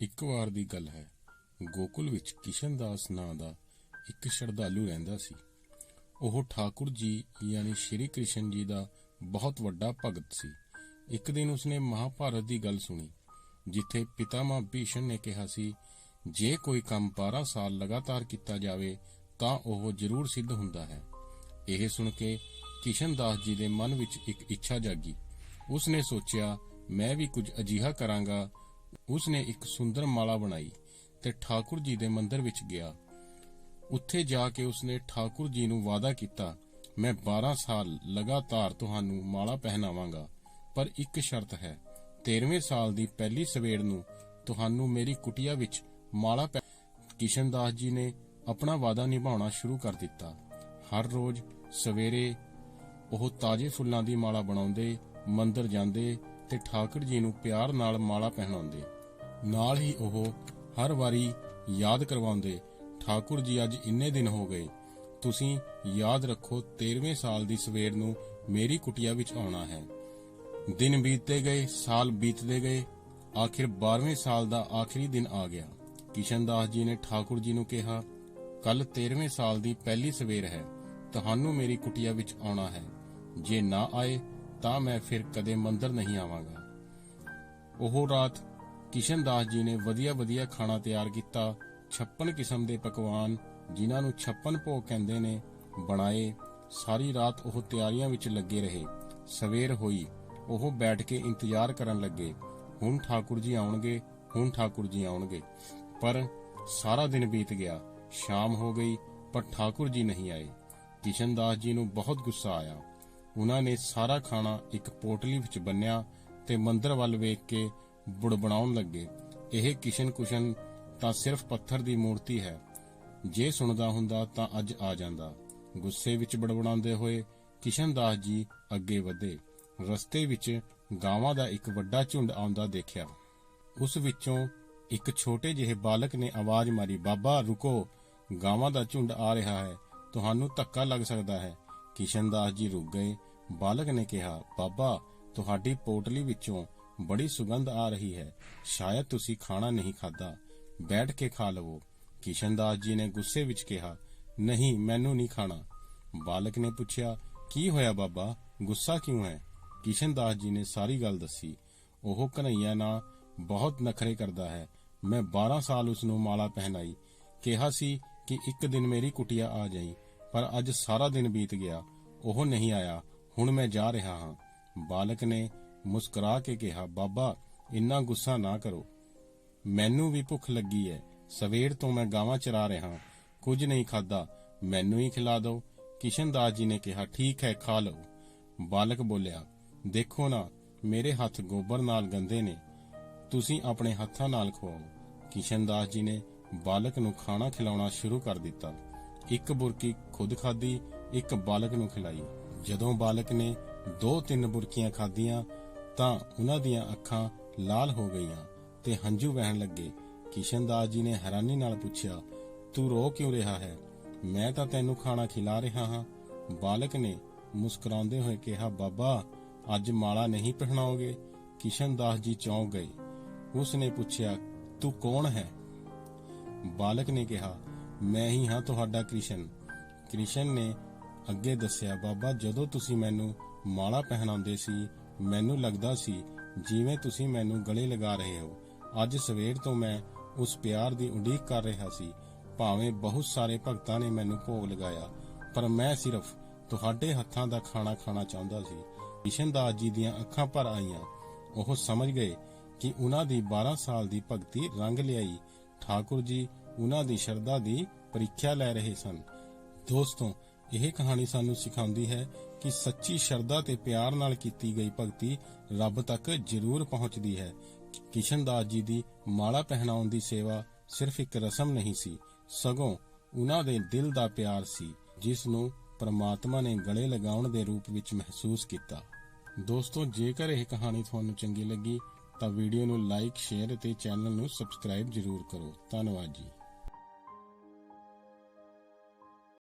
ਇੱਕ ਵਾਰ ਦੀ ਗੱਲ ਹੈ। ਗੋਕੁਲ ਵਿੱਚ ਕਿਸ਼ਨ ਦਾਸ ਨਾਂ ਦਾ ਇੱਕ ਸ਼ਰਧਾਲੂ ਰਹਿੰਦਾ ਸੀ। ਉਹ ਠਾਕੁਰ ਜੀ, ਯਾਨੀ ਸ਼੍ਰੀ ਕ੍ਰਿਸ਼ਨ ਜੀ ਦਾ ਬਹੁਤ ਵੱਡਾ ਭਗਤ ਸੀ। ਇੱਕ ਦਿਨ ਉਸਨੇ ਮਹਾਭਾਰਤ ਦੀ ਗੱਲ ਸੁਣੀ, ਜਿੱਥੇ ਪਿਤਾਮਾ ਭੀਸ਼ਣ ਨੇ ਕਿਹਾ ਸੀ, ਜੇ ਕੋਈ ਕੰਮ 12 ਸਾਲ ਲਗਾਤਾਰ ਕੀਤਾ ਜਾਵੇ, ਤਾਂ ਉਹ ਜ਼ਰੂਰ ਸਿੱਧ ਹੁੰਦਾ ਹੈ। ਇਹ ਸੁਣ ਕੇ ਕਿਸ਼ਨ ਦਾਸ ਜੀ ਦੇ ਮਨ ਵਿੱਚ ਇੱਕ ਇੱਛਾ ਜਾਗੀ। ਉਸਨੇ ਸੋਚਿਆ, ਮੈਂ ਵੀ ਕੁਝ ਅਜੀਹਾ ਕਰਾਂਗਾ ਉਸਨੇ ਇੱਕ ਸੁੰਦਰ ਮਾਲਾ ਬਣਾਈ ਤੇ ਠਾਕੁਰ ਜੀ ਦੇ ਮੰਦਿਰ ਵਿੱਚ ਗਿਆ। ਉੱਥੇ ਜਾ ਕੇ ਉਸਨੇ ਠਾਕੁਰ ਜੀ ਨੂੰ ਵਾਅਦਾ ਕੀਤਾ, ਮੈਂ 12 ਸਾਲ ਲਗਾਤਾਰ ਤੁਹਾਨੂੰ ਮਾਲਾ ਪਹਿਨਾਵਾਂਗਾ, ਪਰ ਇੱਕ ਸ਼ਰਤ ਹੈ 13ਵੇਂ ਸਾਲ ਦੀ ਪਹਿਲੀ ਸਵੇਰ ਨੂੰ ਤੁਹਾਨੂੰ ਮੇਰੀ ਕੁਟਿਆ ਵਿੱਚ ਮਾਲਾ ਪਹਿ ਕਿਸ਼ਨ ਦਾਸ ਜੀ ਨੇ ਆਪਣਾ ਵਾਅਦਾ ਨਿਭਾਉਣਾ ਸ਼ੁਰੂ ਕਰ ਦਿੱਤਾ। ਹਰ ਰੋਜ਼ ਸਵੇਰੇ ਉਹ ਤਾਜ਼ੇ ਫੁੱਲਾਂ ਦੀ ਮਾਲਾ ਬਣਾਉਂਦੇ, ਮੰਦਰ ਜਾਂਦੇ ਤੇ ਠਾਕੁਰ ਜੀ ਨੂੰ ਪਿਆਰ ਨਾਲ ਮਾਲਾ ਪਹਿਨਾਉਂਦੇ। ਨਾਲ ਹੀ ਉਹ ਹਰ ਵਾਰੀ ਯਾਦ ਕਰਵਾਉਂਦੇ, ਠਾਕੁਰ ਜੀ, ਅੱਜ ਇੰਨੇ ਦਿਨ ਹੋ ਗਏ। ਤੁਸੀਂ ਯਾਦ ਰੱਖੋ 13ਵੇਂ ਸਾਲ ਦੀ ਸਵੇਰ ਨੂੰ ਮੇਰੀ ਕੁਟੀਆ ਵਿੱਚ ਆਉਣਾ ਹੈ। ਦਿਨ ਬੀਤਦੇ ਗਏ, ਸਾਲ ਬੀਤਦੇ ਗਏ, ਆਖਿਰ 12ਵੇਂ ਸਾਲ ਦਾ ਆਖਰੀ ਦਿਨ ਆ ਗਿਆ। ਕਿਸ਼ਨ ਦਾਸ ਜੀ ਨੇ ਠਾਕੁਰ ਜੀ ਨੂੰ ਕਿਹਾ ਕੱਲ 13ਵੇਂ ਸਾਲ ਦੀ ਪਹਿਲੀ ਸਵੇਰ ਹੈ, ਤੁਹਾਨੂੰ ਮੇਰੀ ਕੁਟਿਆ ਵਿੱਚ ਆਉਣਾ ਹੈ। ਜੇ ਨਾ ਆਏ ਤਾਂ ਮੈਂ ਫਿਰ ਕਦੇ ਮੰਦਰ ਨਹੀਂ ਆਵਾਂਗਾ। ਉਹ ਰਾਤ ਕਿਸ਼ਨ ਦਾਸ ਜੀ ਨੇ ਵਧੀਆ ਵਧੀਆ ਖਾਣਾ ਤਿਆਰ ਕੀਤਾ। 56 ਕਿਸਮ ਦੇ ਪਕਵਾਨ, ਜਿਨ੍ਹਾਂ ਨੂੰ 56 ਭੋਗ ਕਹਿੰਦੇ ਨੇ, ਬਣਾਏ। ਸਾਰੀ ਰਾਤ ਉਹ ਤਿਆਰੀਆਂ ਵਿੱਚ ਲੱਗੇ ਰਹੇ। ਸਵੇਰ ਹੋਈ। ਉਹ ਬੈਠ ਕੇ ਇੰਤਜ਼ਾਰ ਕਰਨ ਲੱਗੇ। ਹੁਣ ਠਾਕੁਰ ਜੀ ਆਉਣਗੇ, ਹੁਣ ਠਾਕੁਰ ਜੀ ਆਉਣਗੇ। ਪਰ ਸਾਰਾ ਦਿਨ ਬੀਤ ਗਿਆ। ਸ਼ਾਮ ਹੋ ਗਈ, ਪਰ ਠਾਕੁਰ ਜੀ ਨਹੀਂ ਆਏ। ਕਿਸ਼ਨ ਦਾਸ ਜੀ ਨੂੰ ਬਹੁਤ ਗੁੱਸਾ ਆਇਆ। ਉਹਨਾਂ ਨੇ ਸਾਰਾ ਖਾਣਾ ਇੱਕ ਪੋਟਲੀ ਵਿੱਚ ਬੰਨਿਆ ਤੇ ਮੰਦਰ ਵੱਲ ਵੇਖ ਕੇ ਬੁੜਬਣਾਉਣ ਲੱਗੇ। ਇਹ ਕਿਸ਼ਨ ਕੁਸ਼ਨ ਤਾਂ ਸਿਰਫ ਪੱਥਰ ਦੀ ਮੂਰਤੀ ਹੈ। ਜੇ ਸੁਣਦਾ ਹੁੰਦਾ ਤਾਂ ਅੱਜ ਆ ਜਾਂਦਾ। ਗੁੱਸੇ ਵਿੱਚ ਬੜਬੜਾਉਂਦੇ ਹੋਏ ਕਿਸ਼ਨ ਜੀ ਅੱਗੇ ਵਧੇ। ਰਸਤੇ ਵਿੱਚ ਗਾਵਾਂ ਦਾ ਇੱਕ ਵੱਡਾ ਝੁੰਡ ਆਉਂਦਾ ਦੇਖਿਆ। ਉਸ ਵਿੱਚੋਂ ਇੱਕ ਛੋਟੇ ਜਿਹੇ ਬਾਲਕ ਨੇ ਆਵਾਜ਼ ਮਾਰੀ, ਬਾਬਾ, ਰੁਕੋ। ਗਾਵਾਂ ਦਾ ਝੁੰਡ ਆ ਰਿਹਾ ਹੈ। ਤੁਹਾਨੂੰ ਧੱਕਾ ਲੱਗ ਸਕਦਾ ਹੈ। ਕਿਸ਼ਨ ਦਾਸ ਜੀ ਰੁਕ ਗਏ। ਬਾਲਕ ਨੇ ਕਿਹਾ, ਬਾਬਾ, ਤੁਹਾਡੀ ਪੋਟਲੀ ਵਿੱਚੋਂ ਬੜੀ ਸੁਗੰਧ ਆ ਰਹੀ ਹੈ। ਸ਼ਾਇਦ ਤੁਸੀਂ ਖਾਣਾ ਨਹੀਂ ਖਾਦਾ ਬੈਠ ਕੇ ਖਾ ਲਵੋ। ਕਿਸ਼ਨ ਦਾਸ ਜੀ ਨੇ ਗੁੱਸੇ ਵਿੱਚ ਕਿਹਾ, ਨਹੀਂ, ਮੈਨੂੰ ਨਹੀਂ ਖਾਣਾ। ਬਾਲਕ ਨੇ ਪੁੱਛਿਆ, ਕੀ ਹੋਇਆ ਬਾਬਾ? ਗੁੱਸਾ ਕਿਉਂ ਹੈ? ਕਿਸ਼ਨ ਦਾਸ ਜੀ ਨੇ ਸਾਰੀ ਗੱਲ ਦੱਸੀ, ਉਹ ਕਨਈਆ ਨਾਲ ਬਹੁਤ ਨਖਰੇ ਕਰਦਾ ਹੈ। ਮੈਂ 12 ਸਾਲ ਉਸ ਨੂੰ ਮਾਲਾ ਪਹਿਨਾਈ। ਕਿਹਾ ਸੀ ਕਿ ਇੱਕ ਦਿਨ ਮੇਰੀ ਕੁਟਿਆ ਆ ਜਾਈ। ਪਰ ਅੱਜ ਸਾਰਾ ਦਿਨ ਬੀਤ ਗਿਆ, ਉਹ ਨਹੀਂ ਆਇਆ। ਹੁਣ ਮੈਂ ਜਾ ਰਿਹਾ ਹਾਂ। ਬਾਲਕ ਨੇ ਮੁਸਕਰਾ ਕੇ ਕਿਹਾ, ਬਾਬਾ, ਇੰਨਾ ਗੁੱਸਾ ਨਾ ਕਰੋ। ਮੈਨੂੰ ਵੀ ਭੁੱਖ ਲੱਗੀ ਹੈ ਸਵੇਰ ਤੋਂ ਮੈਂ ਗਾਵਾਂ ਚਰਾ ਰਿਹਾ ਕੁਝ ਨਹੀਂ ਖਾਦਾ ਮੈਨੂੰ ਹੀ ਖਿਲਾ ਦਿਓ ਕਿਸ਼ਨ ਦਾਸ ਜੀ ਨੇ ਕਿਹਾ, ਠੀਕ ਹੈ ਖਾ ਲਓ। ਬਾਲਕ ਬੋਲਿਆ, ਦੇਖੋ ਨਾ, ਮੇਰੇ ਹੱਥ ਗੋਬਰ ਨਾਲ ਗੰਦੇ ਨੇ। ਤੁਸੀਂ ਆਪਣੇ ਹੱਥਾਂ ਨਾਲ ਖਵਾਓ। ਕਿਸ਼ਨ ਦਾਸ ਜੀ ਨੇ ਬਾਲਕ ਨੂੰ ਖਾਣਾ ਖਿਲਾਉਣਾ ਸ਼ੁਰੂ ਕਰ ਦਿੱਤਾ। ਇੱਕ ਬੁਰਕੀ ਖੁਦ ਖਾਧੀ, ਇੱਕ ਬਾਲਕ ਨੂੰ ਖਿਲਾਈ। ਜਦੋਂ ਬਾਲਕ ਨੇ ਦੋ ਤਿੰਨ ਬੁਰਕੀਆਂ ਖਾਧੀਆਂ, ਤਾਂ ਉਹਨਾਂ ਦੀਆਂ ਅੱਖਾਂ ਲਾਲ ਹੋ ਗਈਆਂ ਤੇ ਹੰਝੂ ਵਹਿਣ ਲੱਗੇ। ਕਿਸ਼ਨ ਦਾਸ ਜੀ ਨੇ ਹੈਰਾਨੀ ਨਾਲ ਪੁੱਛਿਆ, ਤੂੰ ਰੋ ਕਿਉਂ ਰਿਹਾ ਹੈ? ਮੈਂ ਤਾਂ ਤੈਨੂੰ ਖਾਣਾ ਖਿਲਾ ਰਿਹਾ ਹਾਂ। ਬਾਲਕ ਨੇ ਮੁਸਕਰਾਉਂਦੇ ਹੋਏ ਕਿਹਾ, ਬਾਬਾ, ਅੱਜ ਮਾਲਾ ਨਹੀਂ ਪਹਿਨਾਓਗੇ ਕਿਸ਼ਨ ਦਾਸ ਜੀ ਚੌਂਕ ਗਏ। ਉਸ ਨੇ ਪੁੱਛਿਆ, ਤੂੰ ਕੌਣ ਹੈ? ਬਾਲਕ ਨੇ ਕਿਹਾ ਮੈਂ ਹੀ ਹਾਂ ਤੁਹਾਡਾ ਕ੍ਰਿਸ਼ਨ। ਕ੍ਰਿਸ਼ਨ ਨੇ ਅੱਗੇ ਦੱਸਿਆ, ਬਾਬਾ, ਜਦੋਂ ਤੁਸੀਂ ਮੈਨੂੰ ਮਾਲਾ ਪਹਿਨਾਉਂਦੇ ਸੀ, ਮੈਨੂੰ ਲੱਗਦਾ ਸੀ ਜਿਵੇਂ ਤੁਸੀਂ ਮੈਨੂੰ ਗਲੇ ਲਗਾ ਰਹੇ ਹੋ। ਅੱਜ ਸਵੇਰ ਤੋਂ ਮੈਂ ਉਸ ਪਿਆਰ ਦੀ ਉਡੀਕ ਕਰ ਰਿਹਾ ਸੀ। ਭਾਵੇਂ ਬਹੁਤ ਸਾਰੇ ਭਗਤਾਂ ਨੇ ਮੈਨੂੰ ਭੋਗ ਲਗਾਇਆ, ਪਰ ਮੈਂ ਸਿਰਫ ਤੁਹਾਡੇ ਹੱਥਾਂ ਦਾ ਖਾਣਾ ਖਾਣਾ ਚਾਹੁੰਦਾ ਸੀ। ਕਿਸ਼ਨ ਦਾਸ ਜੀ ਦੀਆਂ ਅੱਖਾਂ ਭਰ ਆਈਆਂ। ਉਹ ਸਮਝ ਗਏ ਕਿ ਉਹਨਾਂ ਦੀ 12 ਸਾਲ ਦੀ ਭਗਤੀ ਰੰਗ ਲਿਆਈ। ਠਾਕੁਰ ਜੀ ਉਹਨਾਂ ਦੀ ਸ਼ਰਧਾ ਦੀ ਪ੍ਰੀਖਿਆ ਲੈ ਰਹੇ ਸਨ। ਦੋਸਤੋ, ਇਹ ਕਹਾਣੀ ਸਾਨੂੰ ਸਿਖਾਉਂਦੀ ਹੈ ਕਿ ਸੱਚੀ ਸ਼ਰਧਾ ਤੇ ਪਿਆਰ ਨਾਲ ਕੀਤੀ ਗਈ ਭਗਤੀ ਰੱਬ ਤੱਕ ਜ਼ਰੂਰ ਪਹੁੰਚਦੀ ਹੈ। ਕਿਸ਼ਨ ਦਾਸ ਜੀ ਦੀ ਮਾਲਾ ਪਹਿਨਾਉਣ ਦੀ ਸੇਵਾ ਸਿਰਫ ਇੱਕ ਰਸਮ ਨਹੀਂ ਸੀ, ਸਗੋਂ ਉਹਨਾਂ ਦੇ ਦਿਲ ਦਾ ਪਿਆਰ ਸੀ, ਜਿਸ ਨੂੰ ਪ੍ਰਮਾਤਮਾ ਨੇ ਗਲੇ ਲਗਾਉਣ ਦੇ ਰੂਪ ਵਿੱਚ ਮਹਿਸੂਸ ਕੀਤਾ। ਦੋਸਤੋ, ਜੇਕਰ ਇਹ ਕਹਾਣੀ ਤੁਹਾਨੂੰ ਚੰਗੀ ਲੱਗੀ, ਤਾਂ ਵੀਡੀਓ ਨੂੰ ਲਾਈਕ, ਸ਼ੇਅਰ ਅਤੇ ਚੈਨਲ ਨੂੰ ਸਬਸਕ੍ਰਾਈਬ ਜ਼ਰੂਰ ਕਰੋ। ਧੰਨਵਾਦ ਜੀ।